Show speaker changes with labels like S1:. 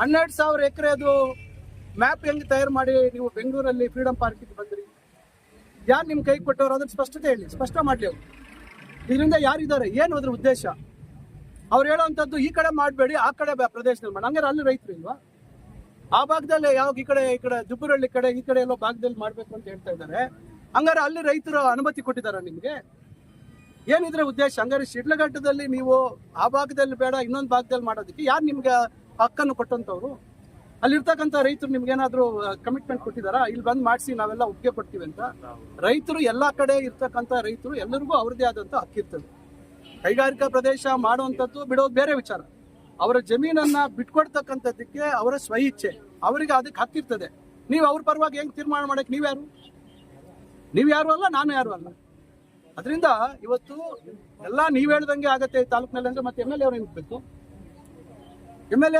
S1: ಹನ್ನೆರಡು ಸಾವಿರ ಎಕರೆ ಅದು ಮ್ಯಾಪ್ ಹೆಂಗೆ ತಯಾರು ಮಾಡಿ ನೀವು ಬೆಂಗಳೂರಲ್ಲಿ ಫ್ರೀಡಮ್ ಪಾರ್ಕಿಗೆ ಬಂದ್ರಿ? ಯಾರು ನಿಮ್ಮ ಕೈ ಕೊಟ್ಟವ್ರು? ಅದ್ರ ಸ್ಪಷ್ಟತೆ ಹೇಳಿ, ಸ್ಪಷ್ಟ ಮಾಡಲಿ ಅವರು. ಇದರಿಂದ ಯಾರಿದ್ದಾರೆ ಏನು ಅದ್ರ ಉದ್ದೇಶ? ಅವ್ರು ಹೇಳೋವಂಥದ್ದು ಈ ಕಡೆ ಮಾಡಬೇಡಿ, ಆ ಕಡೆ ಪ್ರದೇಶದಲ್ಲಿ ಮಾಡಿ. ಹಂಗಾರೆ ಅಲ್ಲಿ ರೈತರು ಇಲ್ವಾ? ಆ ಭಾಗದಲ್ಲಿ ಯಾವ ಈ ಕಡೆ ಈ ಕಡೆ ಜುಬ್ಬರಳ್ಳಿ ಕಡೆ, ಈ ಕಡೆ ಎಲ್ಲೋ ಭಾಗದಲ್ಲಿ ಮಾಡಬೇಕು ಅಂತ ಹೇಳ್ತಾ ಇದ್ದಾರೆ ಹಂಗಾರೆ ಅಲ್ಲಿ ರೈತರು ಅನುಮತಿ ಕೊಟ್ಟಿದ್ದಾರೆ ನಿಮಗೆ? ಏನಿದ್ರೆ ಉದ್ದೇಶ? ಹಂಗಾರೆ ಶಿಡ್ಲಘಟ್ಟದಲ್ಲಿ ನೀವು ಆ ಭಾಗದಲ್ಲಿ ಬೇಡ, ಇನ್ನೊಂದು ಭಾಗದಲ್ಲಿ ಮಾಡೋದಕ್ಕೆ ಯಾರು ನಿಮ್ಗೆ ಹಕ್ಕನ್ನು ಕೊಟ್ಟಂತವ್ರು. ಅಲ್ಲಿರ್ತಕ್ಕಂಥ ರೈತರು ನಿಮ್ಗೆ ಏನಾದ್ರು ಕಮಿಟ್ಮೆಂಟ್ ಕೊಟ್ಟಿದಾರಾ ಇಲ್ಲಿ ಬಂದ್ ಮಾಡಿಸಿ ನಾವೆಲ್ಲ ಒಪ್ಪಿಗೆ ಕೊಡ್ತೀವಿ ಅಂತ. ರೈತರು ಎಲ್ಲಾ ಕಡೆ ಇರ್ತಕ್ಕಂಥ ರೈತರು ಎಲ್ಲರಿಗೂ ಅವ್ರದೇ ಆದಂತ ಹಕ್ಕಿರ್ತದೆ ಕೈಗಾರಿಕಾ ಪ್ರದೇಶ ಮಾಡುವಂಥದ್ದು ಬಿಡೋದು ಬೇರೆ ವಿಚಾರ. ಅವರ ಜಮೀನನ್ನ ಬಿಟ್ಕೊಡ್ತಕ್ಕಂಥದ್ದಕ್ಕೆ ಅವರ ಸ್ವಇಚ್ಛೆ. ಅವರಿಗೆ ಅದಕ್ಕೆ ಹಕ್ಕಿರ್ತದೆ ನೀವು ಅವ್ರ ಪರವಾಗಿ ಹೆಂಗ್ ತೀರ್ಮಾನ ಮಾಡಕ್ ನೀವ್ಯಾರು ನೀವ್ ಯಾರು ಅಲ್ಲ, ನಾನು ಯಾರು ಅಲ್ಲ. ಅದರಿಂದ ಇವತ್ತು ಎಲ್ಲ ನೀವ್ ಹೇಳ್ದಂಗೆ ಆಗತ್ತೆ ಈ ತಾಲೂಕಿನಲ್ಲಿ ಅಂದ್ರೆ ಮತ್ತೆ ಎಂ ಎಲ್ ಎ ಅವ್ರು ನಿಂತ್ಬೇಕು ಎಂ ಎಲ್ ಎ